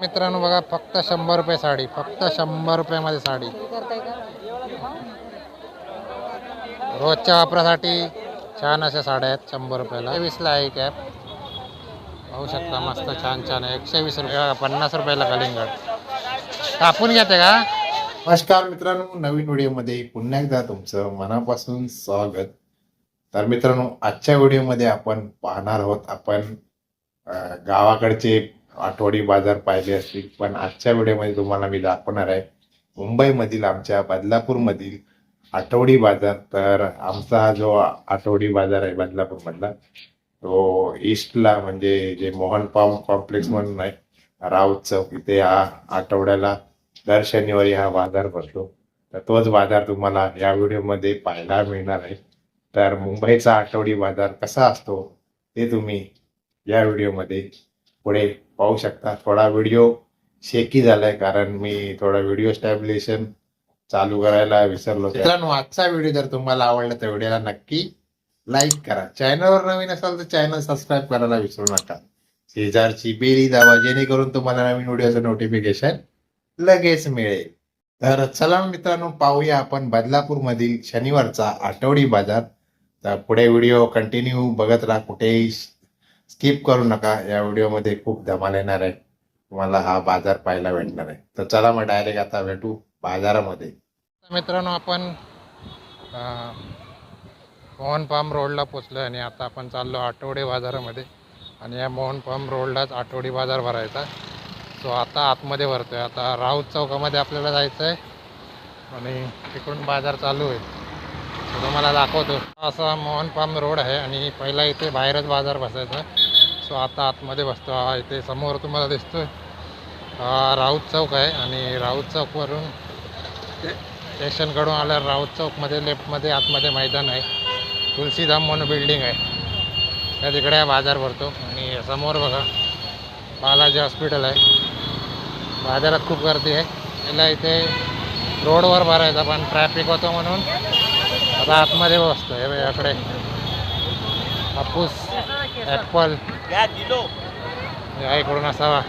मित्रांनो बघा फक्त शंभर रुपये साडी फक्त शंभर रुपयामध्ये साडी. रोजच्या वापरासाठी छान अशा साड्या आहेत शंभर रुपयाला. वीसला आहे कॅप पाहू शकता मस्त छान छान आहे. एकशे वीस रुपये पन्नास रुपयाला कलिंगड. कापून घेते का? नमस्कार मित्रांनो नवीन व्हिडिओमध्ये पुन्हा एकदा तुमचं मनापासून स्वागत. तर मित्रांनो आजच्या व्हिडिओमध्ये आपण पाहणार आहोत आपण गावाकडचे आठवडी बाजार पाहिले असतील. पण आजच्या व्हिडिओमध्ये तुम्हाला मी दाखवणार आहे मुंबईमधील आमच्या बदलापूरमधील आठवडी बाजार. तर आमचा हा जो आठवडी बाजार आहे बदलापूरमधला तो ईस्टला म्हणजे जे मोहन पाम कॉम्प्लेक्स म्हणून आहे राऊत चौक इथे हा आठवड्याला दर शनिवारी हा बाजार भरतो. तर तोच बाजार तुम्हाला या व्हिडिओमध्ये पाहायला मिळणार आहे. तर मुंबईचा आठवडी बाजार कसा असतो ते तुम्ही या व्हिडिओमध्ये पुढे पाहू शकता. थोडा व्हिडिओ शेकी झालाय कारण मी थोडा व्हिडिओ स्टॅबिलेशन चालू करायला विसरलो. मित्रांनो आजचा व्हिडिओ जर तुम्हाला आवडला तर व्हिडिओला नक्की लाईक करा. चॅनलवर नवीन असाल तर चॅनल सबस्क्राईब करायला विसरू नका. शेजारची बेली दाबा जेणेकरून तुम्हाला नवीन व्हिडिओचं नोटिफिकेशन लगेच मिळेल. तर चला मित्रांनो पाहूया आपण बदलापूर मधील शनिवारचा आठवडी बाजार. तर पुढे व्हिडिओ कंटिन्यू बघत राहा. कुठेही स्किप करू नका. या व्हिडिओमध्ये खूप धमाल येणार आहे. तुम्हाला हा बाजार पाहायला भेटणार आहे. तर चला मग डायरेक्ट आता भेटू बाजारामध्ये. मित्रांनो आपण मोहन पाम रोडला पोचलो आणि आता आपण चाललो आठवडे बाजारामध्ये. आणि या मोहन पाम रोडलाच आठवडी बाजार भरायचा. सो आता आतमध्ये भरतोय. आता राऊत चौकामध्ये आपल्याला जायचं आहे आणि तिकडून बाजार चालू आहे. तो तुम्हाला दाखवतो. असा मोहन पाम रोड आहे आणि पहिला इथे बाहेरच बाजार बसायचा. सो आता आतमध्ये बसतो. हा इथे समोर तुम्हाला दिसतोय. हा राऊत चौक आहे आणि राऊत चौकवरून ते स्टेशनकडून आल्यावर राऊत चौकमध्ये लेफ्टमध्ये आतमध्ये मैदान आहे. तुलसीधाम म्हणून बिल्डिंग आहे. त्या तिकडे बाजार भरतो. आणि समोर बघा बालाजी हॉस्पिटल आहे. बाजारात खूप गर्दी आहे. त्याला इथे रोडवर भरायचा पण ट्रॅफिक होतं म्हणून आता आतमध्ये बसतो हे याकडे. हापूस ॲपल या इकडून असावा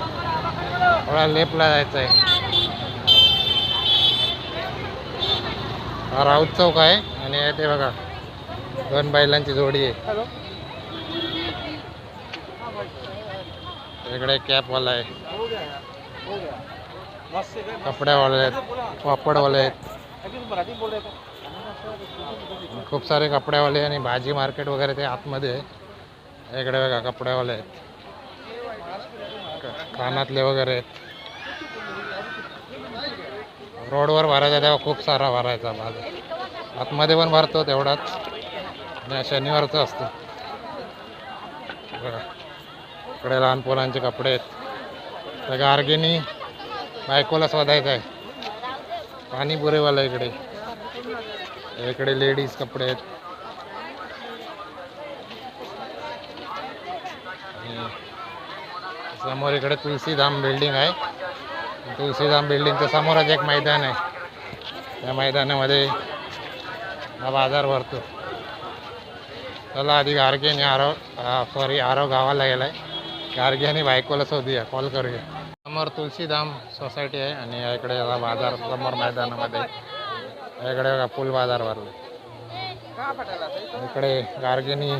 थोडा लेपला जायचं आहे हा राऊत चौक आहे आणि ते बघा दोन बैलांची जोडी आहे. इकडे कॅपवाला आहे. कपड्यावाले आहेत पापडवाले आहेत. खूप सारे कपड्यावाले आणि भाजी मार्केट वगैरे ते आतमध्ये आहे. इकडे बघा कपड्यावाले आहेत. कानातले वगैरे आहेत. रोडवर भरायचा तेव्हा खूप सारा भरायचा माझा आतमध्ये पण भरतो तेवढाच. आणि शनिवारचं असतं. बघा. इकडे लहान पोरांचे कपडे आहेत. त्या गार्गेनी बायकोला शोधायचं आहे. पाणीपुरीवाला इकडे. इकडे लेडीज कपडे आहेत. समोर इकडे तुलसीधाम बिल्डिंग आहे. तुलसीधाम बिल्डिंगच्या समोरच एक मैदान आहे. त्या मैदानामध्ये हा बाजार भरतो. चला आधी गार्गेने आरव सॉरी आरव गावाला गेलाय. गार्गे बायकोला शोधूया. कॉल करूया. समोर तुलसीधाम सोसायटी आहे आणि या इकडे बाजार समोर मैदानामध्ये इकडे पुल फुल बाजार भरला. इकडे गार्गेनी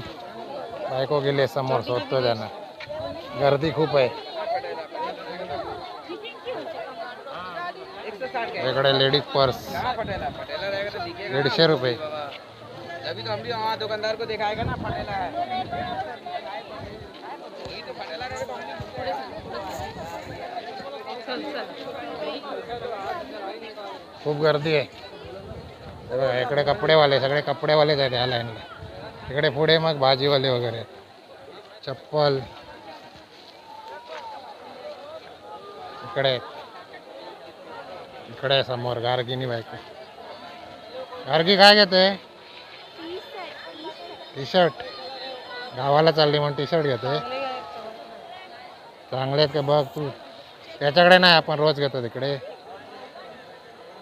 बायको गेले समोर शोधतो त्यांना. गर्दी खूप आहे. इकडे लेडीज पर्स दीडशे रुपये. अभी तो हम भी वहाँ दुकानदार को दिखाएगा ना पटेला है खूप गर्दी आहे इकडे कपडेवाले सगळे कपडेवालेच आहेत ह्या लाईनला इकडे पुढे मग भाजीवाले वगैरे चप्पल. इकडे इकडे समोर गार्गिनी बायको. गार्गी काय घेते? टी शर्ट गावाला चालली म्हणून टी शर्ट घेते. चांगले आहेत का? बघ तू. त्याच्याकडे नाही आपण रोज घेतो तिकडे.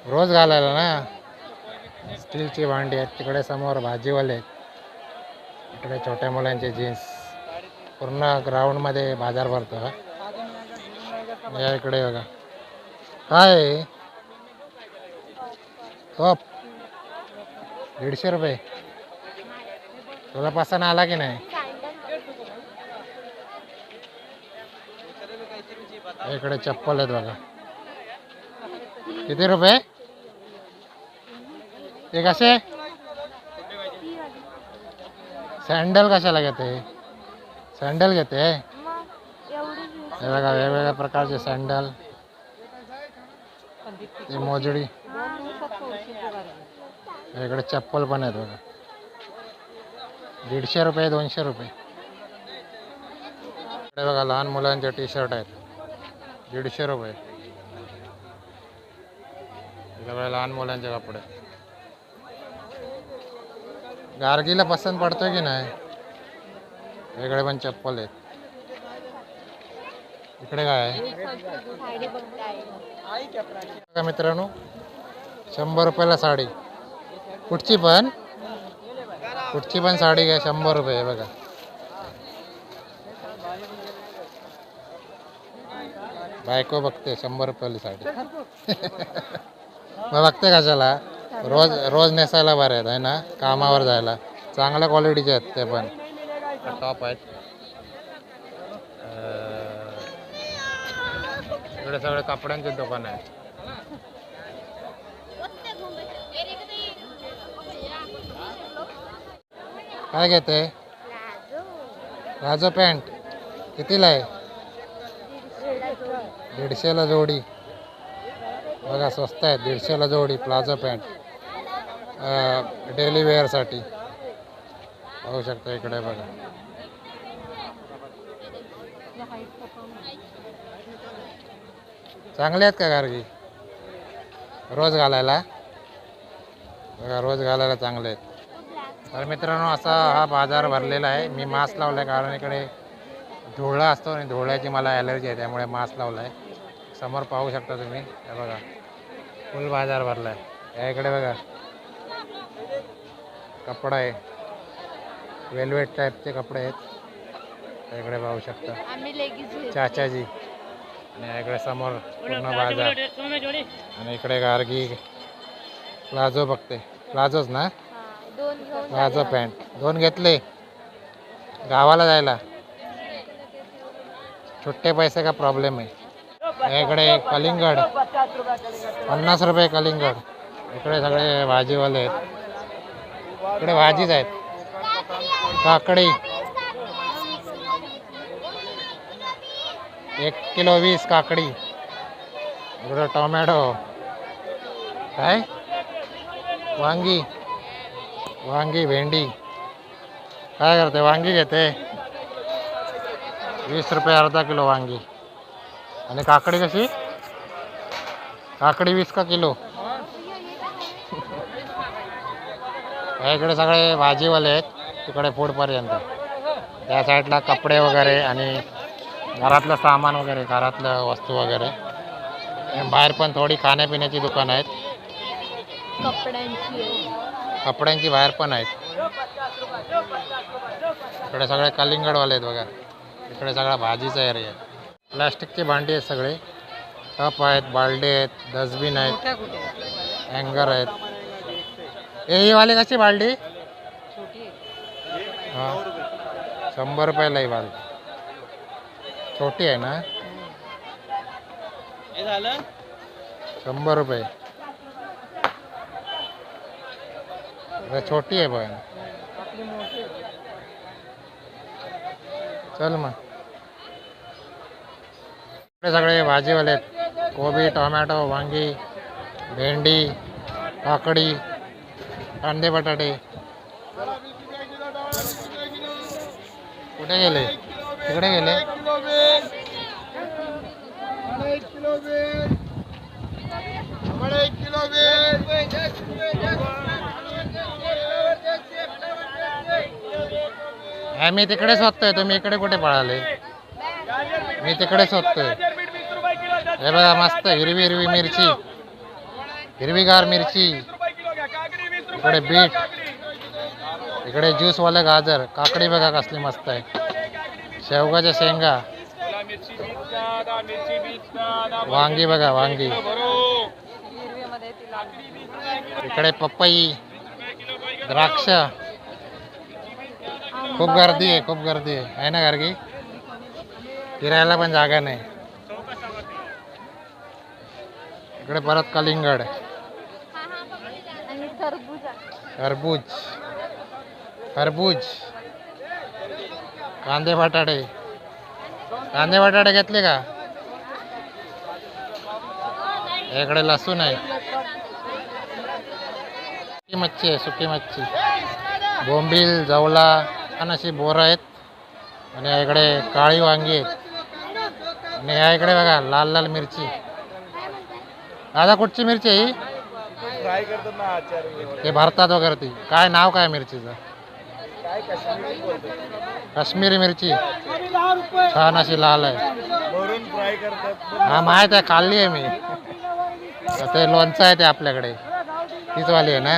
रोज घालायला ना? स्टीलची भांडी आहेत तिकडे समोर भाजीवाले आहेत. इकडे छोट्या मुलांचे जीन्स. पूर्ण ग्राउंडमध्ये बाजार भरतो. हा या इकडे बघा. काय? आहे? दीडशे रुपये. तुला पसंत आला की नाही? इकडे चप्पल आहेत बघा. किती रुपये? ते कसे? सँडल कशाला घेते? सँडल घेते? हे बघा वेगवेगळ्या प्रकारचे सँडल ही मोजडी इकडे चप्पल पण आहेत बघा दीडशे रुपये दोनशे रुपये इकडे बघा लहान मुलांचे टी शर्ट आहेत दीडशे रुपये इकडे बघा लहान मुलांचे कपडे गार्गीला पसंत पडतोय की नाही वेगळे पण चप्पल आहेत इकडे काय आहे? बघा मित्रांनो शंभर रुपयाला साडी. कुठची पण? कुठची पण साडी घ्या शंभर रुपये आहे बघा. बायको बघते शंभर रुपयाला साडी. मग बघते कशाला? रोज रोज नेसायला बरे आहेत आहे ना? कामावर जायला. चांगल्या क्वालिटीचे आहेत ते पण. टॉप आहेत. इकडे सगळे कपड्यांचे दुकान आहे काय घेते? राजो पॅन्ट. कितीला आहे? दीडशेला जोडी. बघा स्वस्त आहे. दीडशेला जोडी प्लाझो पॅन्ट. डेली वेअरसाठी. पाहू शकता इकडे बघा. चांगले आहेत का गार्गी? रोज घालायला? बघा रोज घालायला चांगले आहेत. तर मित्रांनो असा हा बाजार भरलेला आहे. मी मास्क लावला आहे कारण इकडे धुळा असतो आणि धुळ्याची मला ॲलर्जी आहे त्यामुळे मास्क लावला आहे समोर पाहू शकता तुम्ही. हे बघा फुल बाजार भरला आहे या इकडे बघा कपडा आहे. वेलवेट टाईपचे कपडे आहेत. इकडे पाहू शकता. चाचाजी. आणि इकडे समोर पूर्ण बाजार. आणि इकडे गार्गी प्लाझो बघते. प्लाझोच ना? Palazzo pant. दोन घेतले. गावाला जायला. छोटे पैसे का प्रॉब्लेम आहे? इकडे कलिंगड. पन्नास रुपये कलिंगड. इकडे सगळे भाजीवाले आहेत. इकडे भाजीच आहेत. काकडी. एक किलो वीस काकडी. इकडं टोमॅटो. काय? वांगी. वांगी भेंडी. काय करते? वांगी घेते. वीस रुपये अर्धा किलो वांगी. आणि काकडी कशी? काकडी वीस का किलो? इकडे सगळे भाजीवाले आहेत. तिकडे फूडपर्यंत त्या साईडला कपडे वगैरे आणि घरातलं सामान वगैरे घरातलं वस्तू वगैरे. बाहेर पण थोडी खाण्यापिण्याची दुकानं आहेत. कपड्यांची बाहेर पण आहेत. इकडे सगळे कलिंगडवाले आहेत बघा. इकडे सगळा भाजीचा एरिया आहे. प्लास्टिकची भांडी आहेत सगळे. कप आहेत बालडे आहेत डस्टबिन आहेत हँगर आहेत. ही वाली कशी बालडी? हां. शंभर रुपयाला ही बालडी छोटी आहे ना. हे झालं? शंभर रुपये. छोटी आहे पण चल मग. सगळे भाजीवाले आहेत. कोबी टोमॅटो वांगी भेंडी काकडी कांदे बटाटे. कुठे गेले? तिकडे गेले? हा, मी तिकडे शोधतोय तुम्ही इकडे कुठे पळाले? मी तिकडे शोधतोय. हे बघा मस्त हिरवी हिरवी मिरची. हिरवीगार मिरची. इकडे बीट. इकडे ज्यूसवाले गाजर. काकडी बघा कसली मस्त आहे. शेवगाच्या शेंगा. वांगी बघा वांगी. इकडे पपई द्राक्ष. खूप गर्दी आहे खूप गर्दी आहे. आहे ना गर्दी फिरायला पण जागा नाही. इकडे परत कलिंगड. खरबूज. खरबूज. कांदे बटाटे. कांदे बटाटे घेतले का? इकडे लसूण आहे. सुकी मच्छी आहे सुकी मच्छी. बोंबील जवला आणि अशी बोरं आहेत. आणि इकडे काळी वांगी आहेत. आणि या इकडे बघा लाल लाल मिरची. दादा कुठची मिरची आहे ही? ते भरतात वगैरे ती. काय नाव काय मिरचीचं? काश्मीरी मिरची। छान अशी लाल आहे। हा, माहीत आहे, खाल्ली आहे मी. ते लोणचं आहे ते आपल्याकडे. तीच वाली आहे ना?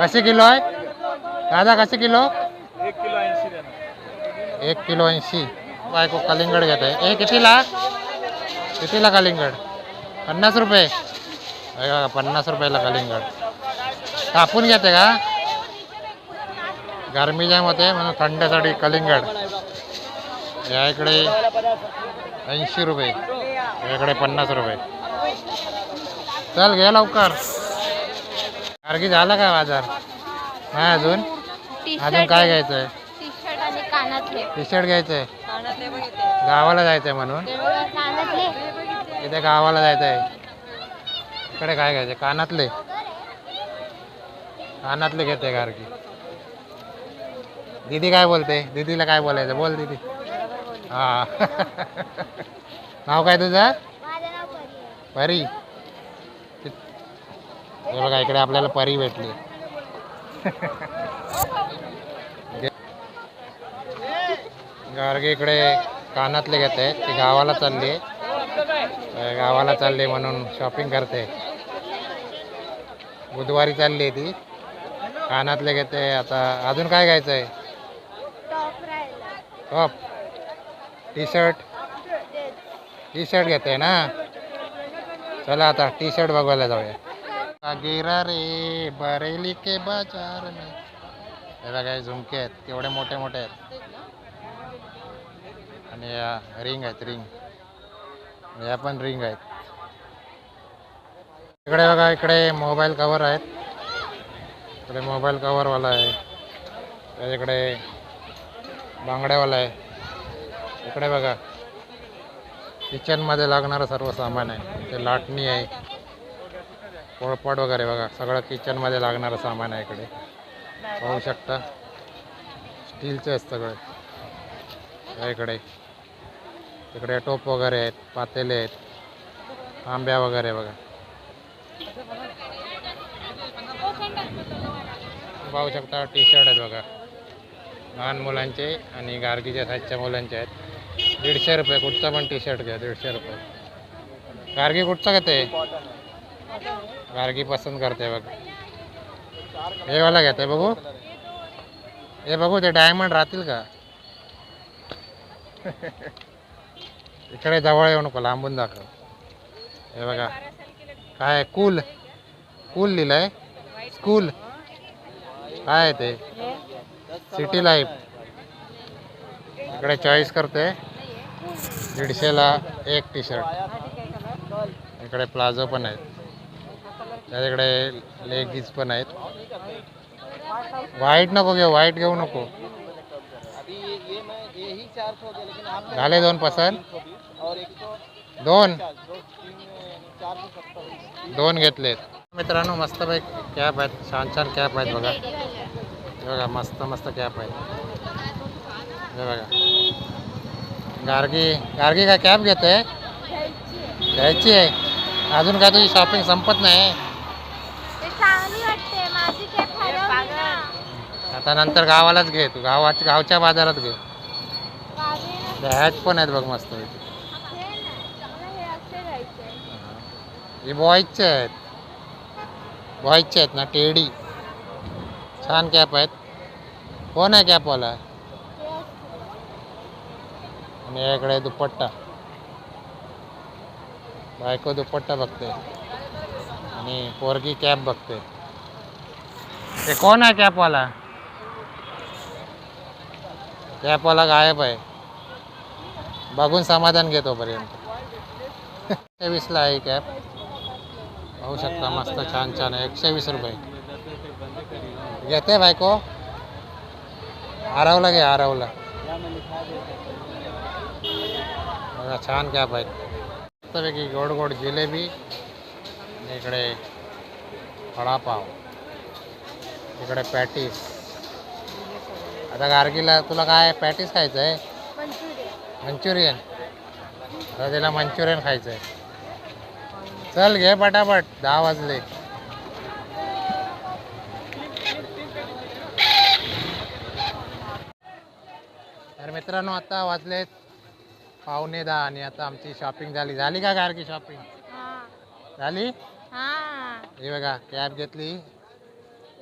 कशी किलो आहे? दादा, कशी किलो? एक किलो ऐंशी. बायको कलिंगड घेत आहे. ए, कितीला? कितीला कलिंगड? पन्नास रुपये. पन्नास रुपयाला कलिंगड. कापून घेते का? गरमी जाम होते म्हणून थंडसाठी कलिंगड. या इकडे ऐंशी रुपये. या इकडे पन्नास रुपये. चल घे लवकर. गार्गी झाला का बाजार? नाही अजून? अजून काय घ्यायचं आहे टी शर्ट घ्यायचं आहे गावाला जायचं आहे म्हणून इथे गावाला जायचं आहे इकडे काय घ्यायचं कानातले. कानातले घेते गारकी. दीदी काय बोलते? दीदीला काय बोलायचं? बोल दीदी. हा. नाव काय तुझं? परी हे बघा इकडे आपल्याला परी भेटली. गार्गे इकडे कानातले घेते. ती गावाला चालली आहे. गावाला चालली म्हणून शॉपिंग करते. बुधवारी चालली ती. कानातले घेते. आता अजून काय घ्यायचं आहे? Top T shirt T shirt घेते ना? चला आता टी शर्ट बघायला जाऊया. गिरा रे बरेली के बाजार में. हे बघा झुमके आहेत. केवढे मोठे मोठे आहेत. आणि या रिंग आहेत रिंग. या पण रिंग आहेत. इकडे बघा इकडे मोबाईल कवर आहेत. इकडे मोबाईल कवरवाला आहे. त्याच्याकडे बांगड्यावाला आहे. इकडे बघा. किचनमध्ये लागणारं सर्व सामान आहे. ते लाटणी आहे. पोळपाट वगैरे बघा. सगळं किचनमध्ये लागणारं सामान आहे इकडे. पाहू शकता. स्टीलचे आहेत सगळे. या इकडे. तिकडे टोप वगैरे आहेत. पातेले आहेत. आंब्या वगैरे बघा. पाहू शकता टी शर्ट आहेत बघा. लहान मुलांचे आणि गार्गीच्या साईजच्या मुलांचे आहेत. दीडशे रुपये कुठचा पण टी शर्ट घ्या दीडशे रुपये. गार्गी कुठचा घेते? गार्गी पसंत करते बघ. हे वाला घेते बघू. हे बघू ते डायमंड राहतील का? इकडे जवळ येऊ नको लांबून दाखव. हे बघा. काय कूल कूल लिहिलंय. स्कूल काय आहे ते? सिटी लाईफ इकडे चॉईस करते दीडशेला एक टी शर्ट इकडे प्लाझो पण आहेत. त्याच्याकडे लेगीज पण आहेत. व्हाईट नको घेऊ व्हाईट घेऊ नको. झाले दोन पसंत? दोन? दोन घेतलेत. मित्रांनो मस्त पैकी कॅप आहेत. छान छान कॅप आहेत बघा. बघा मस्त मस्त कॅप आहेत हे बघा. गार्गी गार्गी काय कॅप घेते घ्यायची आहे. अजून काय तुझी शॉपिंग संपत नाही? आता नंतर गावालाच घे. तू गावाच्या गावच्या बाजारात घे. हॅच पण आहेत बघ मस्त. हे बॉईजचे आहेत. बॉईजचे आहेत ना टेडी. छान कॅप आहेत. कोण आहे कॅपवाला आणि याकडे दुपट्टा. बायको दुपट्टा बघते. आणि पोरगी कॅप बघते. ते कोण आहे कॅपवाला कॅपवाला गायब आहे. बघून समाधान घेतो पर्यंत एकशे वीसला आहे कॅप पाहू शकता मस्त छान छान आहे. एकशे वीस रुपये. घेते बायको. आरवला घे आरवला बघा छान कॅप आहेत मस्तपैकी गोड गोड जिलेबी इकडे वडापाव. इकडे पॅटीस. आता गार्गीला तुला काय पॅटीस खायचं आहे मंचुरियन. मंचुरियन आता तिला मंचुरियन खायचं आहे चल घे पटापट दहा वाजले. तर मित्रांनो आता वाजलेत पावणे दहा आणि आता आमची शॉपिंग झाली. झाली का गारकी शॉपिंग झाली? हा. हे बघा कॅब घेतली.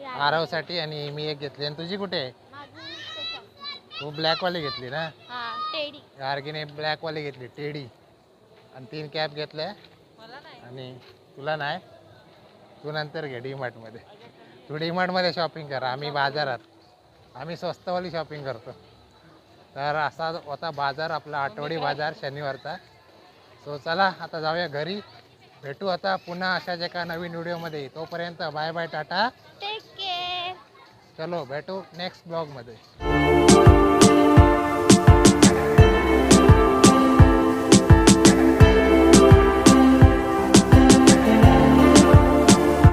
आरवसाठी आणि मी एक घेतली. आणि तुझी कुठे? आहे. तू ब्लॅकवाली घेतली ना? टेडी. गार्गीने ब्लॅकवाली घेतली टेडी. आणि तीन कॅब घेतल्या. आणि तुला नाही? तू नंतर घे डीमार्टमध्ये. तू डीमार्टमध्ये शॉपिंग कर. आम्ही बाजारात. आम्ही स्वस्तवाली शॉपिंग करतो. तर असा होता बाजार आपला आठवडी बाजार शनिवारचा. सो चला आता जाऊया घरी. भेटू आता पुन्हा अशाच एका नवीन व्हिडिओमध्ये. तोपर्यंत bye bye ta ta. Take care चलो भेटू नेक्स्ट ब्लॉगमध्ये